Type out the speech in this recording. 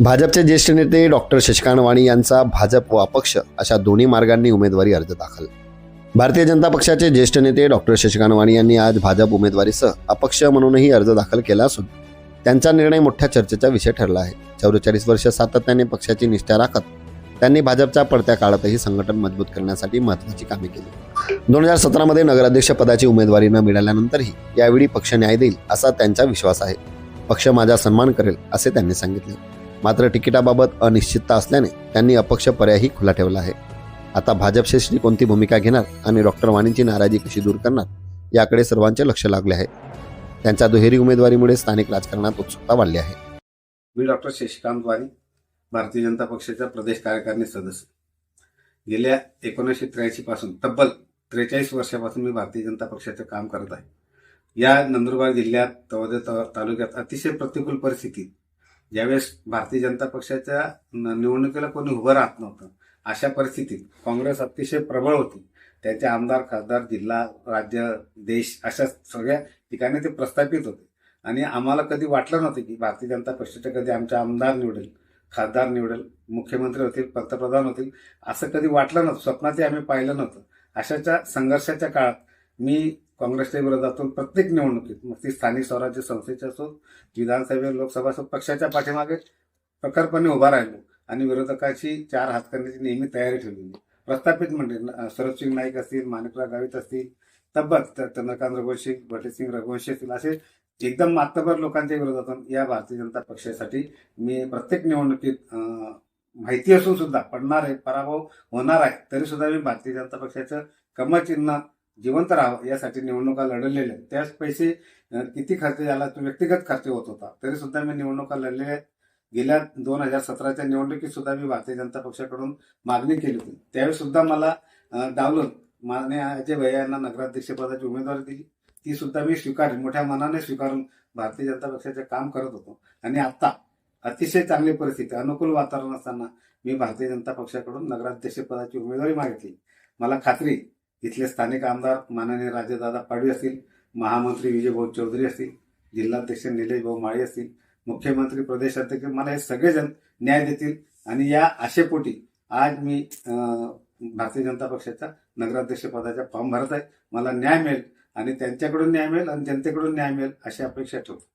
भाजपचे ज्येष्ठ नेते डॉक्टर शशिकांत वाणी यांचा भाजप व अपक्ष अशा दोन्ही मार्गांनी उमेदवारी अर्ज दाखल. भारतीय जनता पक्षाचे ज्येष्ठ नेते डॉक्टर शशिकांत वाणी यांनी आज भाजप उमेदवारीसह अपक्ष म्हणूनही अर्ज दाखल केला असून त्यांचा निर्णय मोठ्या चर्चेचा विषय ठरला आहे. चौवेचाळीस वर्ष सातत्याने पक्षाची निष्ठा राखत त्यांनी भाजपच्या पडत्या काळातही संघटन मजबूत करण्यासाठी महत्वाची कामे केली. दोन हजार सतरामध्ये नगराध्यक्ष पदाची उमेदवारी न मिळाल्यानंतरही यावेळी पक्ष न्याय देईल असा त्यांचा विश्वास आहे. पक्ष माझा सन्मान करेल असे त्यांनी सांगितले. मात्र तिकिटाबाबत अनिश्चितता असल्याने त्यांनी अपक्ष पर्यायही खुला ठेवला आहे. आता भाजप श्री कोणती भूमिका घेणार आणि डॉक्टर वाणींची नाराजी कशी दूर करणार याकडे सर्वांचे लक्ष लागले आहे. त्यांच्या दुहेरी उमेदवारीमुळे स्थानिक राजकारणात उत्सुकता वाढली आहे. मी डॉक्टर शशिकांत वाणी भारतीय जनता पक्षाचा प्रदेश कार्यकारिणी सदस्य. गेल्या एकोणीसशे त्र्याऐंशी पासून तब्बल त्रेचाळीस वर्षापासून मी भारतीय जनता पक्षाचं काम करत आहे. या नंदुरबार जिल्ह्यात तवदे तालुक्यात अतिशय प्रतिकूल परिस्थितीत ज्यावेळेस भारतीय जनता पक्षाच्या न- निवडणुकीला कोणी उभं राहत नव्हतं अशा परिस्थितीत काँग्रेस अतिशय प्रबळ होती. त्याचे आमदार खासदार जिल्हा राज्य देश अशा सगळ्या ठिकाणी ते प्रस्थापित होते. आणि आम्हाला कधी वाटलं नव्हतं की भारतीय जनता पक्षाच्या कधी आमच्या आमदार निवडेल खासदार निवडेल मुख्यमंत्री होतील पंतप्रधान होतील असं कधी वाटलं नव्हतं. स्वप्नातही आम्ही पाहिलं नव्हतं. अशाच्या संघर्षाच्या काळात मी काँग्रेसच्या विरोधातून प्रत्येक निवडणुकीत मग ती स्थानिक स्वराज्य संस्थेची असो विधानसभा लोकसभा असो पक्षाच्या पाठीमागे प्रखरपणे उभा राहिलो आणि विरोधकाची चार हात करण्याची नेहमी तयारी ठेवलेली. प्रस्थापित म्हणजे सरबसिंग नाईक असतील माणिकराव गावित असतील तब्बत चंद्रकांत रघुवंशी भटेसिंग रघुवंशी असतील असे एकदम मातबर लोकांच्या विरोधातून या भारतीय जनता पक्षासाठी मी प्रत्येक निवडणुकीत माहिती असून सुद्धा पडणार आहे पराभव होणार आहे तरी सुद्धा मी भारतीय जनता पक्षाचं कमचिन्ह जिवंत राहावं यासाठी निवडणुका लढलेल्या आहेत. त्याच पैसे किती खर्च झाला तो व्यक्तिगत खर्च होत होता. तरी सुद्धा मी निवडणुका लढलेल्या आहेत. गेल्या दोन हजार सतराच्या निवडणुकीत सुद्धा मी भारतीय जनता पक्षाकडून मागणी केली होती. त्यावेळी सुद्धा मला डावलून माननीय अजय भैया यांना नगराध्यक्षपदाची उमेदवारी दिली. ती सुद्धा मी स्वीकारली. मोठ्या मनाने स्वीकारून भारतीय जनता पक्षाचे काम करत होतो. आणि आता अतिशय चांगली परिस्थिती अनुकूल वातावरण असताना मी भारतीय जनता पक्षाकडून नगराध्यक्षपदाची उमेदवारी मागितली. मला खात्री इथले स्थानिक आमदार माननीय राजेदादा पाडवी असतील महामंत्री विजयभाऊ चौधरी असतील जिल्हाध्यक्ष निलेश भाऊ माळी असतील मुख्यमंत्री प्रदेशाध्यक्ष मला हे सगळेजण न्याय देतील. आणि या आशेपोटी आज मी भारतीय जनता पक्षाच्या नगराध्यक्ष पदाचा फॉर्म भरत आहे. मला न्याय मिळेल आणि त्यांच्याकडून न्याय मिळेल आणि जनतेकडून न्याय मिळेल अशी अपेक्षा ठेवतो.